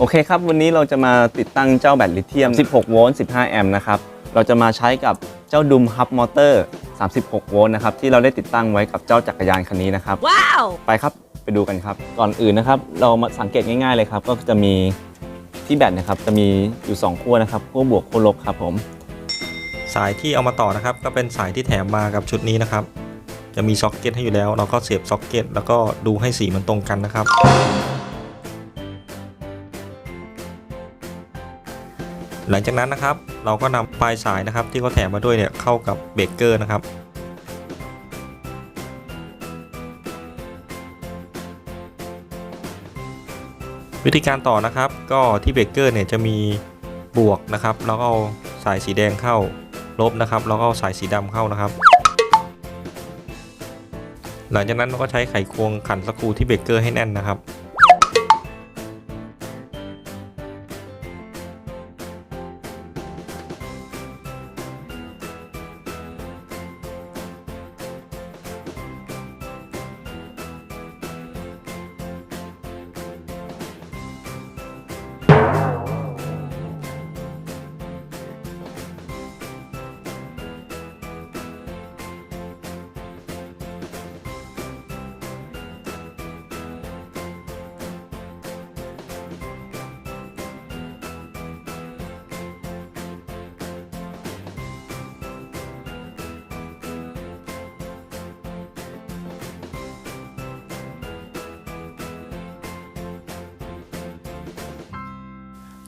โอเคครับ วันนี้เราจะมาติดตั้งเจ้าแบตลิเธียม 16 โวลต์ 15 แอมป์นะครับ เราจะมาใช้กับเจ้าดุมฮับมอเตอร์ 36 โวลต์นะครับ ที่เราได้ติดตั้งไว้กับเจ้าจักรยานคันนี้นะครับ ว้าว ไปครับ ไปดูกันครับ ก่อนอื่นนะครับ เรามาสังเกตง่ายๆเลยครับ ก็จะมีที่แบตนะครับ จะมีอยู่ 2 ขั้วนะครับ ขั้วบวกขั้วลบครับผม สายที่เอามาต่อนะครับ ก็เป็นสายที่แถมมากับชุดนี้นะครับ จะมีซ็อกเก็ตให้อยู่แล้ว เราก็เสียบซ็อกเก็ตแล้วก็ดูให้สีมันตรงกันนะครับ หลังจากนั้นนะครับ เราก็นำปลายสายนะครับ ที่เขาแถมมาด้วยเนี่ยเข้ากับเบรกเกอร์นะครับวิธีการต่อนะครับก็ที่เบรกเกอร์เนี่ยจะมีบวกนะครับ แล้วก็เอาสายสีแดงเข้าลบนะครับ แล้วก็เอาสายสีดำเข้านะครับ หลังจากนั้นเราก็ใช้ไขควงขันสกรูที่เบรกเกอร์ให้แน่นนะครับ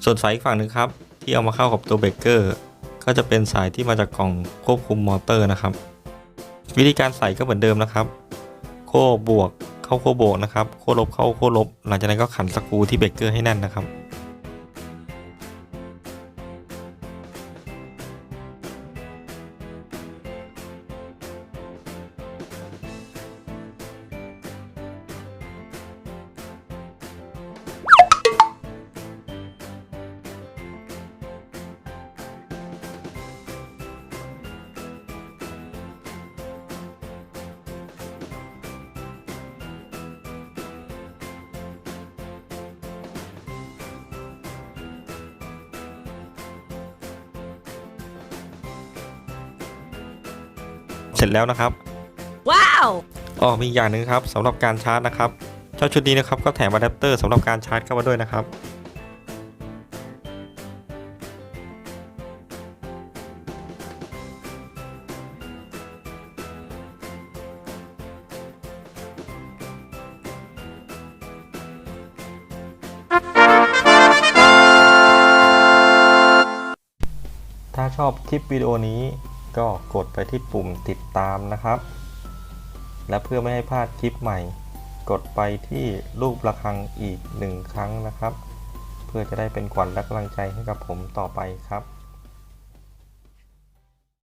ส่วนสายอีกฝั่งหนึ่งครับ ที่เอามาเข้ากับตัวเบรกเกอร์ก็จะเป็นสายที่มาจากกล่องควบคุมมอเตอร์นะครับ วิธีการใส่ก็เหมือนเดิมนะครับ โค้บวกเข้าโค้บวกนะครับ โค้ลบเข้าโค้ลบ หลังจากนั้นก็ขันสกรูที่เบรกเกอร์ให้แน่นนะครับ เสร็จแล้วนะครับ ว้าวอ๋อมีอีกอย่างหนึ่งครับสำหรับการชาร์จนะครับเจ้าชุดนี้นะครับก็แถมอะแดปเตอร์สำหรับการชาร์จเข้ามาด้วยนะครับ ถ้าชอบคลิปวิดีโอนี้ ก็กดไปที่ปุ่มติดตามนะครับ และเพื่อไม่ให้พลาดคลิปใหม่ กดไปที่รูประฆังอีกหนึ่งครั้งนะครับ เพื่อจะได้เป็นขวัญและกำลังใจให้กับผมต่อไปครับ